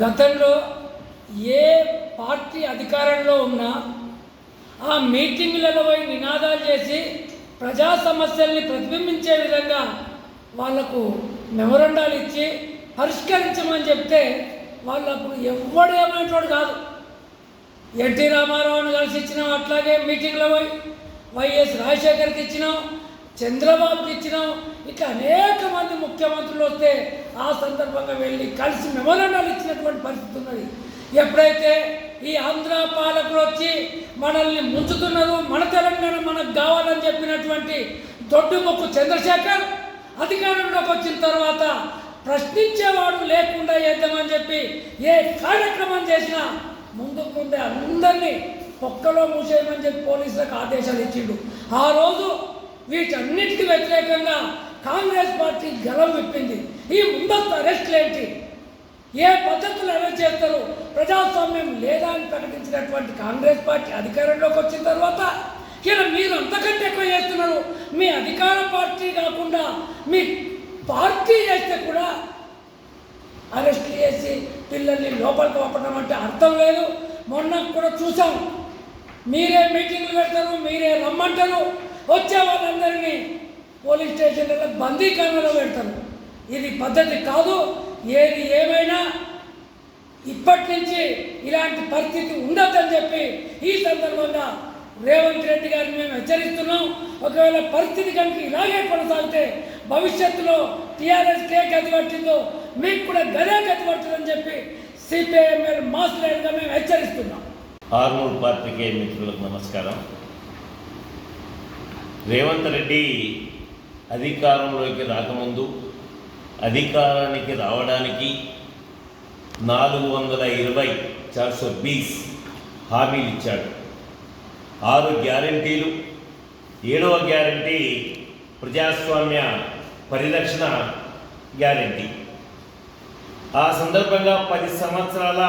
గతంలో ఏ పార్టీ అధికారంలో ఉన్నా ఆ మీటింగ్లలో పోయి నినాదాలు చేసి ప్రజా సమస్యల్ని ప్రతిబింబించే విధంగా వాళ్ళకు మెమొరండాలు ఇచ్చి పరిష్కరించమని చెప్తే వాళ్ళు అప్పుడు ఎవ్వడు ఏమైనటువంటి కాదు. ఎన్టీ రామారావుని కలిసి ఇచ్చినాం అట్లాగే మీటింగ్లో పోయి వైఎస్ రాజశేఖర్కి ఇచ్చినాం చంద్రబాబుకి ఇచ్చినాం ఇట్లా అనేక మంది ముఖ్యమంత్రులు వస్తే ఆ సందర్భంగా వెళ్ళి కలిసి మెమోరాండాలు ఇచ్చినటువంటి పరిస్థితి ఉన్నది. ఎప్పుడైతే ఈ ఆంధ్ర పాలకులు వచ్చి మనల్ని ముంచుతున్నారు మన తెలంగాణ మనకు కావాలని చెప్పినటువంటి దొడ్డుముక్కు చంద్రశేఖర్ అధికారంలోకి వచ్చిన తర్వాత ప్రశ్నించేవాడు లేకుండా చేద్దామని చెప్పి ఏ కార్యక్రమం చేసినా ముందుకు ముందే అందరినీ పొక్కలో మూసేయమని చెప్పి పోలీసులకు ఆదేశాలు ఇచ్చిండు. ఆ రోజు వీటన్నిటికీ వ్యతిరేకంగా కాంగ్రెస్ పార్టీ గలం విప్పింది. ఈ ముందస్తు అరెస్టులు ఏంటి ఏ పద్ధతులు అరెస్ట్ చేస్తారు? ప్రజాస్వామ్యం లేదా అని ప్రకటించినటువంటి కాంగ్రెస్ పార్టీ అధికారంలోకి వచ్చిన తర్వాత ఇలా మీరు అంతకంటే ఎక్కువ చేస్తున్నారు. మీ అధికార పార్టీ కాకుండా మీ పార్టీ చేస్తే కూడా అరెస్ట్ చేసి పిల్లల్ని లోపలికి పంపడం అంటే అర్థం లేదు. మొన్న కూడా చూసాం మీరే మీటింగ్లు పెడతారు మీరే రమ్మంటారు. వచ్చే వాళ్ళందరినీ పోలీస్ స్టేషన్లలో బందీఖానాలో పెడతారు. ఇది పద్ధతి కాదు ఏది ఏమైనా ఇప్పటి నుంచి ఇలాంటి పరిస్థితి ఉండొద్దని చెప్పి ఈ సందర్భంగా రేవంత్ రెడ్డి గారిని మేము హెచ్చరిస్తున్నాం. ఒకవేళ పరిస్థితి కనుక ఇలాగే కొనసాగితే భవిష్యత్తులో టీఆర్ఎస్కే గతి పట్టిందో మీకు కూడా గదే గతి పడుతుందని చెప్పి సిపిఐఎంఎల్ మాస్ లీడర్గా మేము హెచ్చరిస్తున్నాం. ఆర్మూర్ పాత్రికేయ మిత్రులకు నమస్కారం. రేవంత్ రెడ్డి అధికారంలోకి రాకముందు అధికారానికి రావడానికి నాలుగు వందల ఇరవై చార్సో బీస్ హామీలు ఇచ్చాడు. ఆరు గ్యారంటీలు ఏడవ గ్యారంటీ ప్రజాస్వామ్య పరిరక్షణ గ్యారంటీ. ఆ సందర్భంగా పది సంవత్సరాల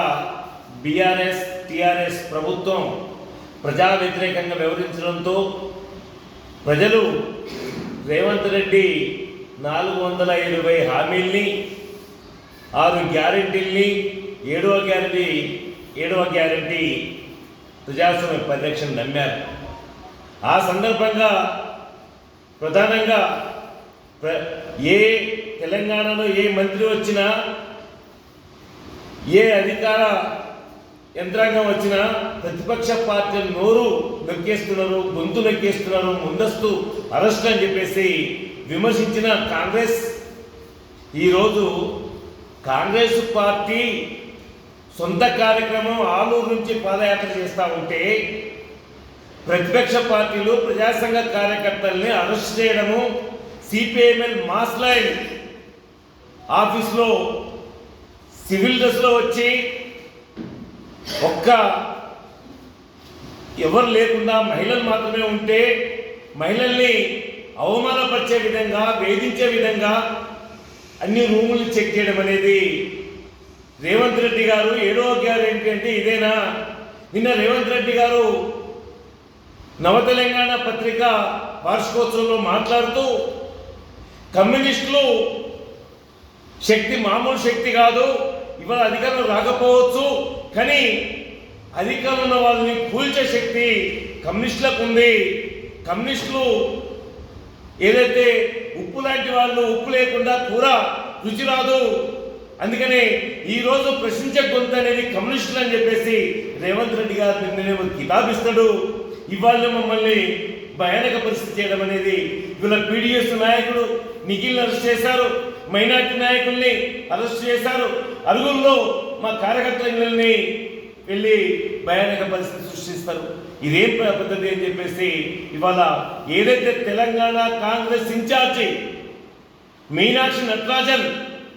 బీఆర్ఎస్ టీఆర్ఎస్ ప్రభుత్వం ప్రజా వ్యతిరేకంగా వ్యవహరించడంతో ప్రజలు రేవంత్ రెడ్డి నాలుగు వందల ఇరవై హామీల్ని ఆరు గ్యారెంటీల్ని ఏడవ గ్యారంటీ ఏడవ గ్యారంటీ ప్రజాస్వామ్య పరిరక్షణ నమ్మారు. ఆ సందర్భంగా ప్రధానంగా ప్ర- ఏ తెలంగాణలో ఏ మంత్రి వచ్చినా ఏ అధికార యంత్రాంగం వచ్చిన ప్రతిపక్ష పార్టీ నోరు నొక్కేస్తున్నారు గొంతు నొక్కేస్తున్నారు ముందస్తు అరెస్ట్ అని చెప్పేసి విమర్శించిన కాంగ్రెస్. ఈరోజు కాంగ్రెస్ పార్టీ సొంత కార్యక్రమం ఆలూరు నుంచి పాదయాత్ర చేస్తూ ఉంటే ప్రతిపక్ష పార్టీలు ప్రజాసంఘ కార్యకర్తల్ని అరెస్ట్ చేయడము సిపిఐఎంఎల్ మాస్ లైన్ ఆఫీస్లో సివిల్ డ్రెస్లో వచ్చి ఒక్క ఎవరు లేకుండా మహిళలు మాత్రమే ఉంటే మహిళల్ని అవమానపరిచే విధంగా వేధించే విధంగా అన్ని రూములు చెక్ చేయడం అనేది రేవంత్ రెడ్డి గారు ఏడో గారు ఏంటంటే ఇదేనా? నిన్న రేవంత్ రెడ్డి గారు నవ తెలంగాణ పత్రిక వార్షికోత్సవంలో మాట్లాడుతూ కమ్యూనిస్టులు శక్తి మామూలు శక్తి కాదు ఇవాళ అధికారం రాకపోవచ్చు కానీ అధికారం ఉన్న వాళ్ళని కూల్చే శక్తి కమ్యూనిస్టులకు ఉంది. కమ్యూనిస్టులు ఏదైతే ఉప్పు లాంటి వాళ్ళు ఉప్పు లేకుండా కూర రుచి రాదు. అందుకనే ఈరోజు ప్రశ్నించే గొంతు అనేది కమ్యూనిస్టులు అని చెప్పేసి రేవంత్ రెడ్డి గారు నిన్ననే కితాబిస్తాడు. ఇవాళ మమ్మల్ని భయానక పరిస్థితి చేయడం అనేది వీళ్ళ పీడిఎస్ నాయకుడు నిఖిల్ అరెస్ట్ చేశారు. మైనార్టీ నాయకుల్ని అరెస్ట్ చేశారు. అరుగుల్లో మా కార్యకర్తలని వెళ్ళి భయానక పరిస్థితి సృష్టిస్తారు. ఇదేం పద్ధతి అని చెప్పేసి ఇవాళ ఏదైతే తెలంగాణ కాంగ్రెస్ ఇన్ఛార్జి మీనాక్షి నటరాజన్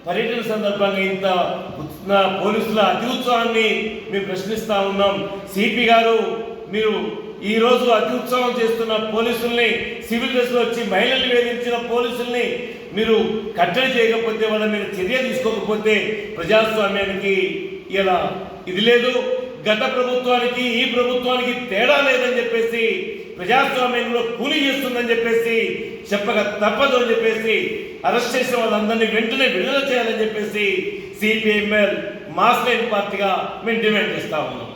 పర్యటన సందర్భంగా ఇంత పోలీసుల అతి ఉత్సాహాన్ని మేము ప్రశ్నిస్తా ఉన్నాం. సిపి గారు మీరు ఈ రోజు అతి ఉత్సవం చేస్తున్న పోలీసుల్ని సివిల్ డ్రెస్ వచ్చి మహిళల్ని వేధించిన పోలీసుల్ని మీరు కట్టడి చేయకపోతే వాళ్ళ మీద చర్య తీసుకోకపోతే ప్రజాస్వామ్యానికి ఇలా ఇది లేదు. గత ప్రభుత్వానికి ఈ ప్రభుత్వానికి తేడా లేదని చెప్పేసి ప్రజాస్వామ్యంలో కూలి చేస్తుందని చెప్పేసి చెప్పక తప్పదు అని చెప్పేసి అరెస్ట్ చేసిన వాళ్ళందరినీ వెంటనే విడుదల చేయాలని చెప్పేసి సిపిఎంఎల్ మాస్ లైన్ పార్టీగా మేము డిమాండ్ చేస్తా ఉన్నాం.